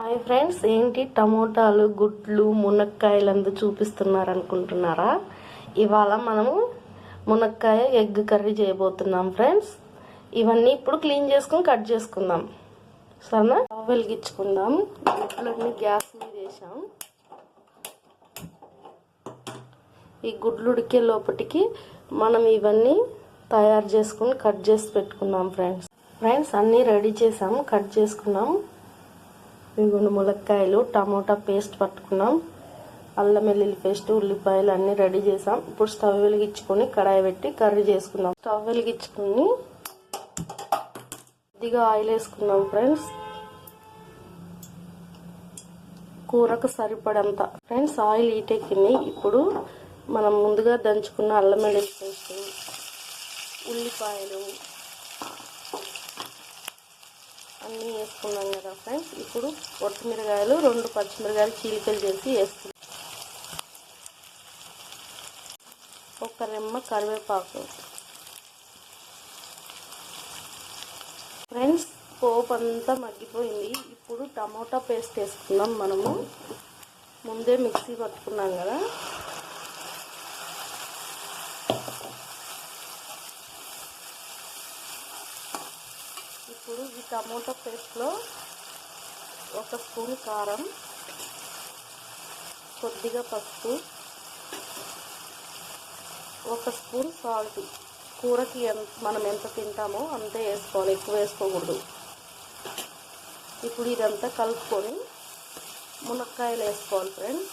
Hi friends ఏంటి టమోటాలు గుడ్లు మునక్కాయలు అందు చూపిస్తున్నారు అనుకుంటున్నారా ఇవాళ మనము మునక్కాయ ఎగ్ కర్రీ చేయబోతున్నాం ఫ్రెండ్స్. ఇవన్నీ ఇప్పుడు క్లీన్ చేసుకుని కట్ చేసుకుందాం. సరేనా? స్టవ్ వెలిగించుకుందాం. గుడ్లన్నీ గ్యాస్ మీద వేసాం. ఈ గుడ్లు ఉడికే లోపటికి మనం ఇవన్నీ తయారు చేసుకుని కట్ చేసి పెట్టుకుందాం ఫ్రెండ్స్. ఫ్రెండ్స్ అన్నీ రెడీ చేసాం కట్ చేసుకున్నాం. ఇదిగోండి ములక్కాయలు టమోటా పేస్ట్ పట్టుకున్నాం. అల్లం వెల్లుల్లి పేస్ట్ ఉల్లిపాయలు అన్నీ రెడీ చేసాం. ఇప్పుడు స్టవ్ వెలిగించుకొని కడాయి పెట్టి కర్రీ చేసుకుందాం. స్టవ్ వెలిగించుకొని కొద్దిగా ఆయిల్ వేసుకున్నాం ఫ్రెండ్స్. కూరకు సరిపడంత. ఫ్రెండ్స్ ఆయిల్ ఈటెక్కింది ఇప్పుడు మనం ముందుగా దంచుకున్న అల్లం వెల్లుల్లి పేస్ట్ ఉల్లిపాయలు అన్నీ వేసుకున్నాం కదా ఫ్రెండ్స్. ఇప్పుడు కొత్తిమిరకాయలు రెండు పచ్చిమిరకాయలు చీలికలు చేసి వేసుకున్నాం ఒక రెమ్మ కరివేపాకు. ఫ్రెండ్స్ పోపు అంతా మగ్గిపోయింది. ఇప్పుడు టమోటా పేస్ట్ వేసుకుందాం మనము. ముందే మిక్సీ పట్టుకున్నాం కదా. ఇప్పుడు ఈ టమోటా పేస్ట్లో ఒక స్పూన్ కారం కొద్దిగా పసుపు ఒక స్పూన్ సాల్ట్. కూరకి ఎంత మనం ఎంత తింటామో అంతే వేసుకోవాలి ఎక్కువ వేసుకోకూడదు. ఇప్పుడు ఇదంతా కలుపుకొని మునక్కాయలు వేసుకోవాలి ఫ్రెండ్స్.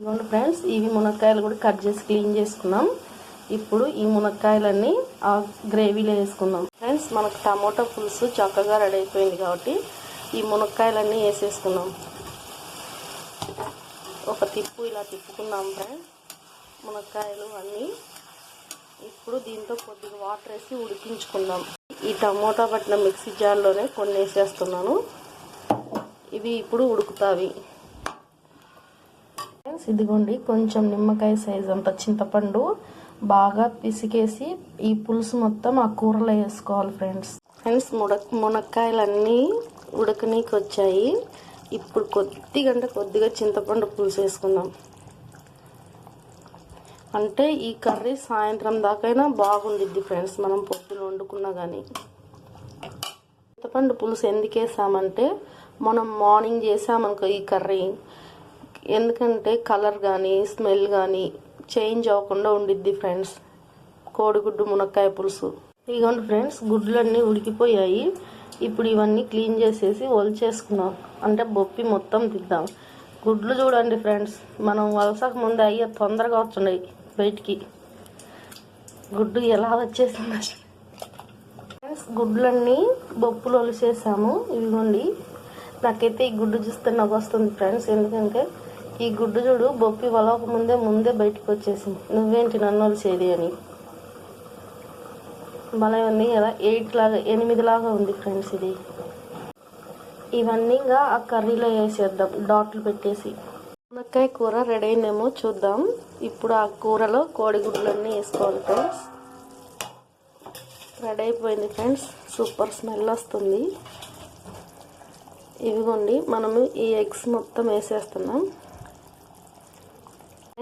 ఇవ్వండి ఫ్రెండ్స్ ఇవి మునక్కాయలు కూడా కట్ చేసి క్లీన్ చేసుకున్నాం. ఇప్పుడు ఈ మునక్కాయలన్నీ ఆ గ్రేవీలో వేసుకుందాం. ఫ్రెండ్స్ మనకు టమోటా పులుసు చక్కగా రెడీ అయిపోయింది కాబట్టి ఈ మునక్కాయలన్నీ వేసేసుకుందాం. ఒక తిప్పు ఇలా తిప్పుకుందాం ఫ్రెండ్స్. మునక్కాయలు అన్నీ ఇప్పుడు దీంతో కొద్దిగా వాటర్ వేసి ఉడికించుకుందాం. ఈ టమోటా పట్టిన మిక్సీ జార్లోనే కొన్ని వేసేస్తున్నాను. ఇవి ఇప్పుడు ఉడుకుతావి. ఫ్రెండ్స్ ఇదిగోండి కొంచెం నిమ్మకాయ సైజ్ అంత చింతపండు బాగా పిసికేసి ఈ పులుసు మొత్తం ఆ కూరలో వేసుకోవాలి ఫ్రెండ్స్. ఫ్రెండ్స్ ముడ మునక్కాయలన్నీ ఉడకనీకి వచ్చాయి ఇప్పుడు కొద్దిగా అంటే కొద్దిగా చింతపండు పులుసు వేసుకుందాం. అంటే ఈ కర్రీ సాయంత్రం దాకైనా బాగుండిద్ది ఫ్రెండ్స్ మనం పొద్దున వండుకున్నా కానీ చింతపండు పులుసు ఎందుకు వేసామంటే మనం మార్నింగ్ చేసామనుకో ఈ కర్రీ. ఎందుకంటే కలర్ కానీ స్మెల్ కానీ చేంజ్ అవ్వకుండా ఉండిద్ది ఫ్రెండ్స్. కోడిగుడ్డు మునక్కాయ పులుసు. ఇదిగోండి ఫ్రెండ్స్ గుడ్లన్నీ ఉడికిపోయాయి. ఇప్పుడు ఇవన్నీ క్లీన్ చేసేసి ఒలిచేసుకున్నాం. అంటే బొప్పి మొత్తం తిద్దాం గుడ్లు చూడండి ఫ్రెండ్స్ మనం వలసకు ముందు అయ్యే తొందరగా వస్తున్నాయి బయటికి. గుడ్డు ఎలా వచ్చేసింది ఫ్రెండ్స్ గుడ్లన్నీ బొప్పులు ఒలిసేసాము ఇదిగోండి నాకైతే ఈ గుడ్డు చూస్తే నాకు వస్తుంది ఫ్రెండ్స్. ఎందుకంటే ఈ గుడ్డు చూడు బొప్పి వలక ముందే ముందే బయటకు వచ్చేసింది నువ్వేంటి నన్ను చేది అని? భలే ఉంది కదా ఎయిట్ లాగా ఎనిమిది లాగా ఉంది ఫ్రెండ్స్ ఇది. ఇవన్నీ ఇంకా ఆ కర్రీలో వేసేద్దాం డాట్లు పెట్టేసి. మునక్కాయ కూర రెడీ అయిందేమో చూద్దాం. ఇప్పుడు ఆ కూరలో కోడిగుడ్లన్నీ వేసుకోవాలి ఫ్రెండ్స్. రెడీ అయిపోయింది ఫ్రెండ్స్. సూపర్ స్మెల్ వస్తుంది. ఇవిగోండి మనము ఈ ఎగ్స్ మొత్తం వేసేస్తున్నాం.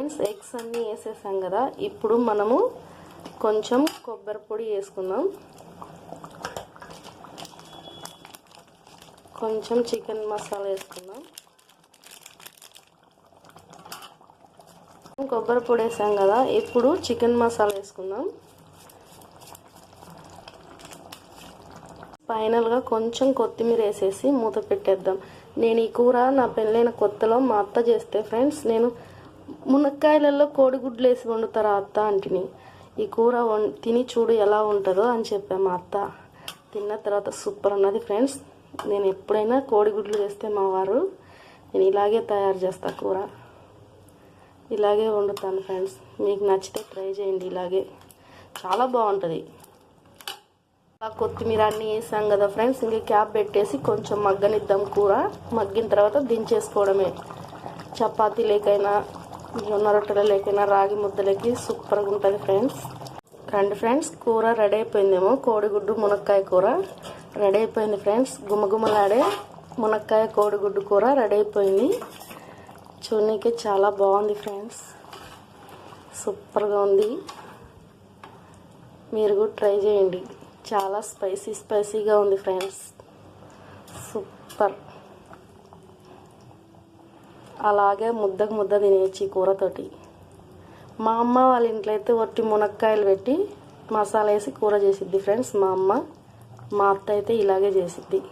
ఫ్రెండ్స్ ఎగ్స్ అన్నీ వేసేసాం కదా ఇప్పుడు మనము కొంచెం కొబ్బరి పొడి వేసుకుందాం. కొంచెం చికెన్ మసాలా వేసుకుందాం. కొబ్బరి పొడి వేసాం కదా ఇప్పుడు చికెన్ మసాలా వేసుకుందాం. ఫైనల్గా కొంచెం కొత్తిమీర వేసేసి మూత పెట్టేద్దాం. నేను ఈ కూర నా పెళ్ళైన కొత్తలో మా అత్త చేస్తే ఫ్రెండ్స్ నేను మునక్కాయలలో కోడిగుడ్లు వేసి వండుతారా అత్త అంటిని. ఈ కూర వం తిని చూడు ఎలా ఉంటుందో అని చెప్పా మా అత్త. తిన్న తర్వాత సూపర్ ఉన్నది ఫ్రెండ్స్. నేను ఎప్పుడైనా కోడిగుడ్లు చేస్తే మా వారు నేను ఇలాగే తయారు చేస్తా కూర. ఇలాగే వండుతాను ఫ్రెండ్స్. మీకు నచ్చితే ట్రై చేయండి ఇలాగే. చాలా బాగుంటుంది. కొత్తిమీర అన్నీ వేసాం కదా ఫ్రెండ్స్. ఇంకా క్యాప్ పెట్టేసి కొంచెం మగ్గనిద్దాం కూర. మగ్గిన తర్వాత దించేసుకోవడమే. చపాతీ లేకైనా జొన్న రొట్టెల లేకైనా రాగి ముద్దలకి సూపర్గా ఉంటుంది ఫ్రెండ్స్. రండి ఫ్రెండ్స్ కూర రెడీ అయిపోయిందేమో? కోడిగుడ్డు మునక్కాయ కూర రెడీ అయిపోయింది ఫ్రెండ్స్. గుమగుమలాడే మునక్కాయ కోడిగుడ్డు కూర రెడీ అయిపోయింది. చూడనీకి చాలా బాగుంది ఫ్రెండ్స్. సూపర్గా ఉంది. మీరు కూడా ట్రై చేయండి. చాలా స్పైసీ స్పైసీగా ఉంది ఫ్రెండ్స్. సూపర్. అలాగే ముద్దకు ముద్ద తినేయచ్చు కూరతోటి. మా అమ్మ వాళ్ళ ఇంట్లో అయితే ఒట్టి మునక్కాయలు పెట్టి మసాలా వేసి కూర చేసిద్ది ఫ్రెండ్స్ మా అమ్మ. మా అత్త అయితే ఇలాగే చేసిద్ది.